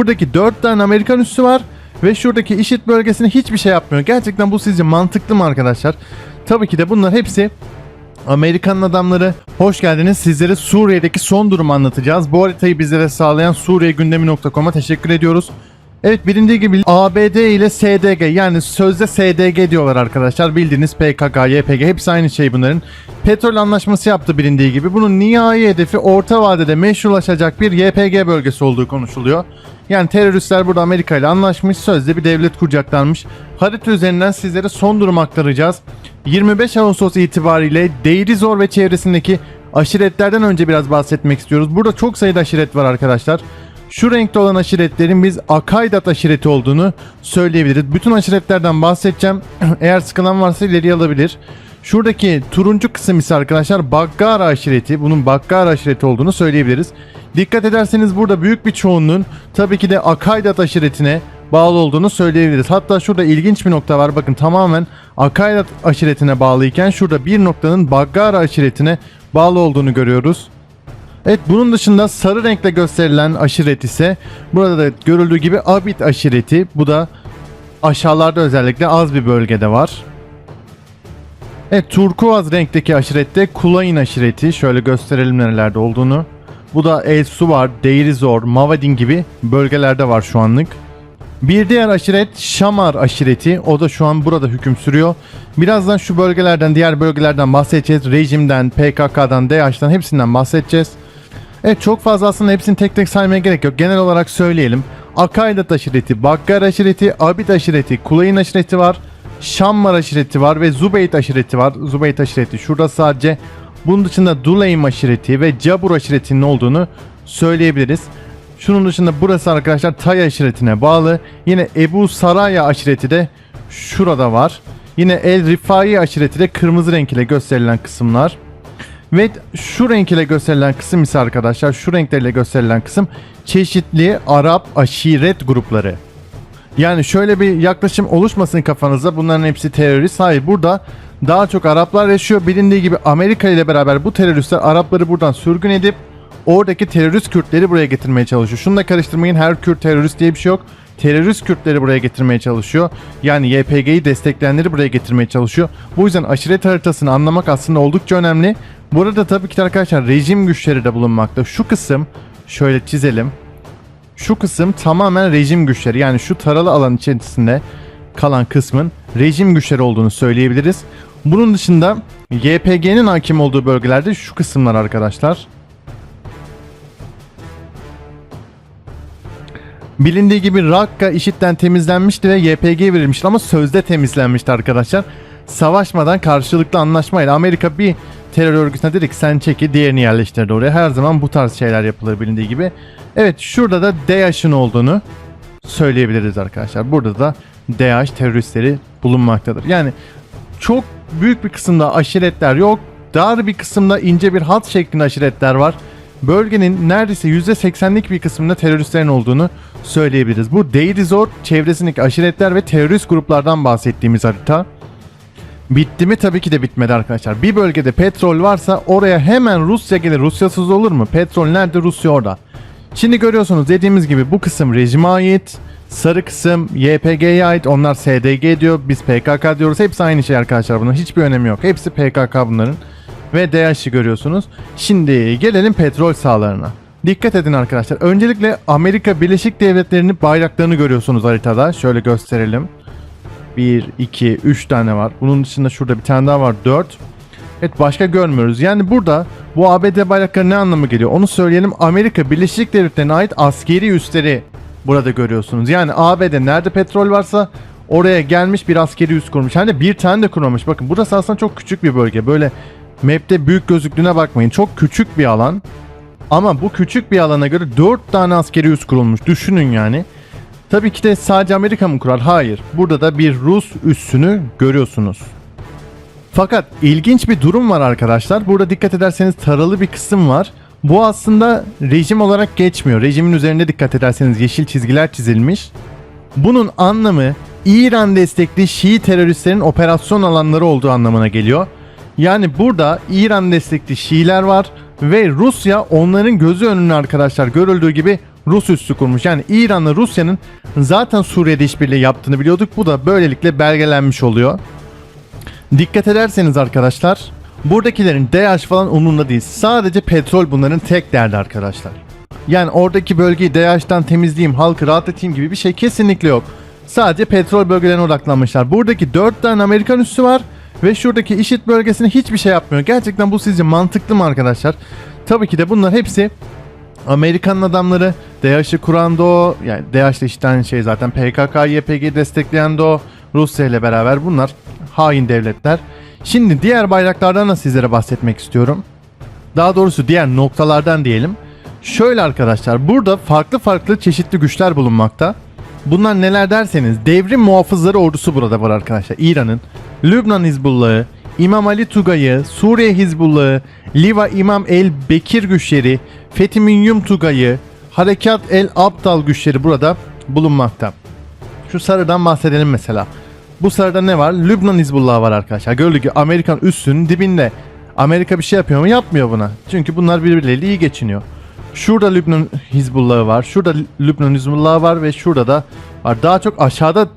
Buradaki 4 tane Amerikan üssü var ve şuradaki işit bölgesine hiçbir şey yapmıyor. Gerçekten bu sizce mantıklı mı arkadaşlar? Tabii ki de bunlar hepsi Amerikan adamları. Hoş geldiniz. Sizlere Suriye'deki son durumu anlatacağız. Bu haritayı bizlere sağlayan suriyegündemi.com'a teşekkür ediyoruz. Evet bilindiği gibi ABD ile SDG yani sözde SDG diyorlar arkadaşlar. Bildiğiniz PKK, YPG hepsi aynı şey bunların. Petrol anlaşması yaptı bilindiği gibi. Bunun nihai hedefi orta vadede meşrulaşacak bir YPG bölgesi olduğu konuşuluyor. Yani teröristler burada Amerika ile anlaşmış, sözde bir devlet kuracaklarmış. Harita üzerinden sizlere son durum aktaracağız. 25 Ağustos itibariyle Deirizor ve çevresindeki aşiretlerden önce biraz bahsetmek istiyoruz. Burada çok sayıda aşiret var arkadaşlar. Şu renkte olan aşiretlerin biz Akaidat aşireti olduğunu söyleyebiliriz. Bütün aşiretlerden bahsedeceğim. Eğer sıkılan varsa ileri alabilir. Şuradaki turuncu kısım ise arkadaşlar Baggara aşireti. Bunun Baggara aşireti olduğunu söyleyebiliriz. Dikkat ederseniz burada büyük bir çoğunluğun tabii ki de Akaidat aşiretine bağlı olduğunu söyleyebiliriz. Hatta şurada ilginç bir nokta var. Bakın tamamen Akaidat aşiretine bağlıyken şurada bir noktanın Baggara aşiretine bağlı olduğunu görüyoruz. Evet bunun dışında sarı renkle gösterilen aşiret ise burada da görüldüğü gibi Abit aşireti. Bu da aşağılarda özellikle az bir bölgede var. Evet turkuaz renkteki aşirette Kulayn aşireti. Şöyle gösterelim nerelerde olduğunu. Bu da El Suvar, Deirizor, Mavadin gibi bölgelerde var şu anlık. Bir diğer aşiret Şamar aşireti. O da şu an burada hüküm sürüyor. Birazdan şu bölgelerden, diğer bölgelerden bahsedeceğiz. Rejimden, PKK'dan, DAEŞ'ten hepsinden bahsedeceğiz. Evet çok fazla aslında hepsini tek tek saymaya gerek yok. Genel olarak söyleyelim. Akaidat aşireti, Baggar aşireti, Abid aşireti, Kulayn aşireti var. Şammar aşireti var ve Zubeyt aşireti var. Zubeyt aşireti şurada sadece. Bunun dışında Duleym aşireti ve Cabur aşiretinin olduğunu söyleyebiliriz. Şunun dışında burası arkadaşlar Tay aşiretine bağlı. Yine Ebu Saraya aşireti de şurada var. Yine El Rifai aşireti de kırmızı renk ile gösterilen kısımlar. Ve şu renk ile gösterilen kısım ise arkadaşlar şu renklerle gösterilen kısım çeşitli Arap aşiret grupları. Yani şöyle bir yaklaşım oluşmasın kafanızda bunların hepsi terörist. Hayır burada daha çok Araplar yaşıyor. Bilindiği gibi Amerika ile beraber bu teröristler Arapları buradan sürgün edip oradaki terörist Kürtleri buraya getirmeye çalışıyor. Şunu da karıştırmayın her Kürt terörist diye bir şey yok. Terörist Kürtleri buraya getirmeye çalışıyor. Yani YPG'yi destekleyenleri buraya getirmeye çalışıyor. Bu yüzden aşiret haritasını anlamak aslında oldukça önemli. Burada tabii ki arkadaşlar rejim güçleri de bulunmakta. Şu kısım şöyle çizelim. Şu kısım tamamen rejim güçleri. Yani şu taralı alan içerisinde kalan kısmın rejim güçleri olduğunu söyleyebiliriz. Bunun dışında YPG'nin hakim olduğu bölgelerde şu kısımlar arkadaşlar. Bilindiği gibi Rakka IŞİD'den temizlenmişti ve YPG verilmişti ama sözde temizlenmişti arkadaşlar. Savaşmadan karşılıklı anlaşmayla Amerika bir terör örgütüne dedik sen çeki diğerini yerleştirdi oraya. Her zaman bu tarz şeyler yapılır bilindiği gibi. Evet şurada da DAEŞ'in olduğunu söyleyebiliriz arkadaşlar. Burada da DAEŞ teröristleri bulunmaktadır. Yani çok büyük bir kısımda aşiretler yok. Dar bir kısımda ince bir hat şeklinde aşiretler var. Bölgenin neredeyse %80'lik bir kısmında teröristlerin olduğunu söyleyebiliriz. Bu Deirizor çevresindeki aşiretler ve terörist gruplardan bahsettiğimiz harita. Bitti mi? Tabii ki de bitmedi arkadaşlar. Bir bölgede petrol varsa oraya hemen Rusya gelir. Rusyasız olur mu? Petrol nerede? Rusya orada. Şimdi görüyorsunuz dediğimiz gibi bu kısım rejime ait. Sarı kısım YPG'ye ait. Onlar SDG diyor. Biz PKK diyoruz. Hepsi aynı şey arkadaşlar. Bunun hiçbir önemi yok. Hepsi PKK bunların. Ve DAEŞ'i görüyorsunuz. Şimdi gelelim petrol sahalarına. Dikkat edin arkadaşlar. Öncelikle Amerika Birleşik Devletleri'nin bayraklarını görüyorsunuz haritada. Şöyle gösterelim. 1, 2, 3 tane var. Bunun dışında şurada bir tane daha var. 4. Evet başka görmüyoruz. Yani burada bu ABD bayrakları ne anlamı geliyor? Onu söyleyelim. Amerika Birleşik Devletleri'ne ait askeri üsleri burada görüyorsunuz. Yani ABD nerede petrol varsa oraya gelmiş bir askeri üs kurmuş. Hani bir tane de kurmamış. Bakın burası aslında çok küçük bir bölge. Böyle map'te büyük gözüktüğüne bakmayın. Çok küçük bir alan. Ama bu küçük bir alana göre 4 tane askeri üs kurulmuş. Düşünün yani. Tabii ki de sadece Amerika mı kurar? Hayır. Burada da bir Rus üssünü görüyorsunuz. Fakat ilginç bir durum var arkadaşlar. Burada dikkat ederseniz taralı bir kısım var. Bu aslında rejim olarak geçmiyor. Rejimin üzerinde dikkat ederseniz yeşil çizgiler çizilmiş. Bunun anlamı İran destekli Şii teröristlerin operasyon alanları olduğu anlamına geliyor. Yani burada İran destekli Şiiler var ve Rusya onların gözü önüne arkadaşlar görüldüğü gibi Rus üssü kurmuş. Yani İran'la Rusya'nın zaten Suriye'de işbirliği yaptığını biliyorduk. Bu da böylelikle belgelenmiş oluyor. Dikkat ederseniz arkadaşlar buradakilerin DH falan umurunda değil. Sadece petrol bunların tek derdi arkadaşlar. Yani oradaki bölgeyi DH'dan temizleyeyim, halkı rahatlatayım gibi bir şey kesinlikle yok. Sadece petrol bölgelerine odaklanmışlar. Buradaki 4 tane Amerikan üssü var ve şuradaki IŞİD bölgesine hiçbir şey yapmıyor. Gerçekten bu sizce mantıklı mı arkadaşlar? Tabii ki de bunlar hepsi Amerikan adamları. DAEŞ'i kuran da o. Yani DAEŞ de işte aynı şey zaten. PKK, YPG destekleyen de o. Rusya ile beraber bunlar hain devletler. Şimdi diğer bayraklardan da sizlere bahsetmek istiyorum. Daha doğrusu diğer noktalardan diyelim. Şöyle arkadaşlar burada farklı farklı çeşitli güçler bulunmakta. Bunlar neler derseniz devrim muhafızları ordusu burada var arkadaşlar. İran'ın, Lübnan Hizbullah'ı, İmam Ali Tugay'ı, Suriye Hizbullah'ı, Liva İmam El Bekir güçleri, Fethi Minyum Tugay'ı, Harekat El Abdal güçleri burada bulunmakta. Şu sarıdan bahsedelim mesela. Bu sarıda ne var? Lübnan Hizbullah'ı var arkadaşlar. Gördük ki Amerikan üssünün dibinde. Amerika bir şey yapıyor mu? Yapmıyor buna. Çünkü bunlar birbirleriyle iyi geçiniyor. Şurada Lübnan Hizbullah'ı var. Şurada Lübnan Hizbullah'ı var ve şurada da var. Daha çok aşağıda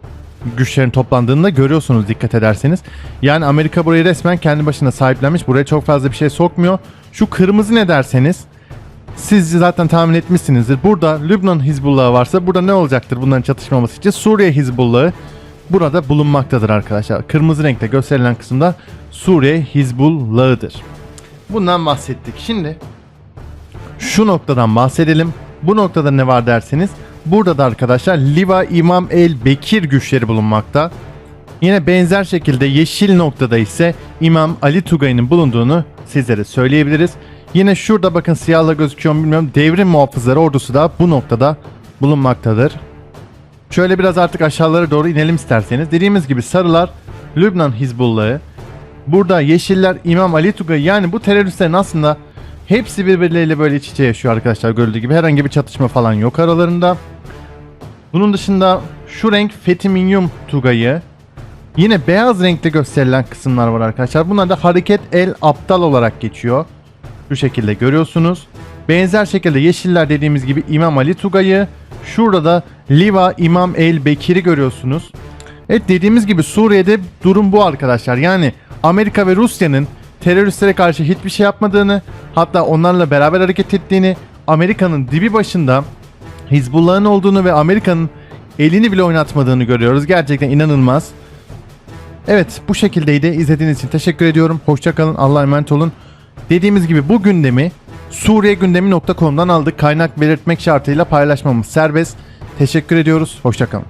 güçlerin toplandığını da görüyorsunuz dikkat ederseniz. Yani Amerika burayı resmen kendi başına sahiplenmiş. Buraya çok fazla bir şey sokmuyor. Şu kırmızı ne derseniz siz zaten tahmin etmişsinizdir. Burada Lübnan Hizbullah'ı varsa burada ne olacaktır bunların çatışmaması için? Suriye Hizbullah'ı burada bulunmaktadır arkadaşlar. Kırmızı renkte gösterilen kısımda Suriye Hizbullah'ıdır. Bundan bahsettik. Şimdi şu noktadan bahsedelim. Bu noktada ne var derseniz burada da arkadaşlar Liva İmam El Bekir güçleri bulunmakta. Yine benzer şekilde yeşil noktada ise İmam Ali Tugay'ın bulunduğunu sizlere söyleyebiliriz. Yine şurada bakın siyahla gözüküyor mu bilmiyorum. Devrim muhafızları ordusu da bu noktada bulunmaktadır. Şöyle biraz artık aşağılara doğru inelim isterseniz. Dediğimiz gibi sarılar Lübnan Hizbullah'ı. Burada yeşiller İmam Ali Tugay yani bu teröristlerin aslında hepsi birbirleriyle böyle iç içe yaşıyor arkadaşlar gördüğü gibi. Herhangi bir çatışma falan yok aralarında. Bunun dışında şu renk Fethi Minyum Tugay'ı. Yine beyaz renkte gösterilen kısımlar var arkadaşlar. Bunlar da Hareket El Aptal olarak geçiyor. Şu şekilde görüyorsunuz. Benzer şekilde yeşiller dediğimiz gibi İmam Ali Tugay'ı. Şurada da Liva İmam El Bekir'i görüyorsunuz. Evet dediğimiz gibi Suriye'de durum bu arkadaşlar. Yani Amerika ve Rusya'nın teröristlere karşı hiçbir şey yapmadığını, hatta onlarla beraber hareket ettiğini, Amerika'nın dibi başında Hizbullah'ın olduğunu ve Amerika'nın elini bile oynatmadığını görüyoruz. Gerçekten inanılmaz. Evet bu şekildeydi. İzlediğiniz için teşekkür ediyorum. Hoşçakalın. Allah'a emanet olun. Dediğimiz gibi bu gündemi suriyegündemi.com'dan aldık. Kaynak belirtmek şartıyla paylaşmamız serbest. Teşekkür ediyoruz. Hoşçakalın.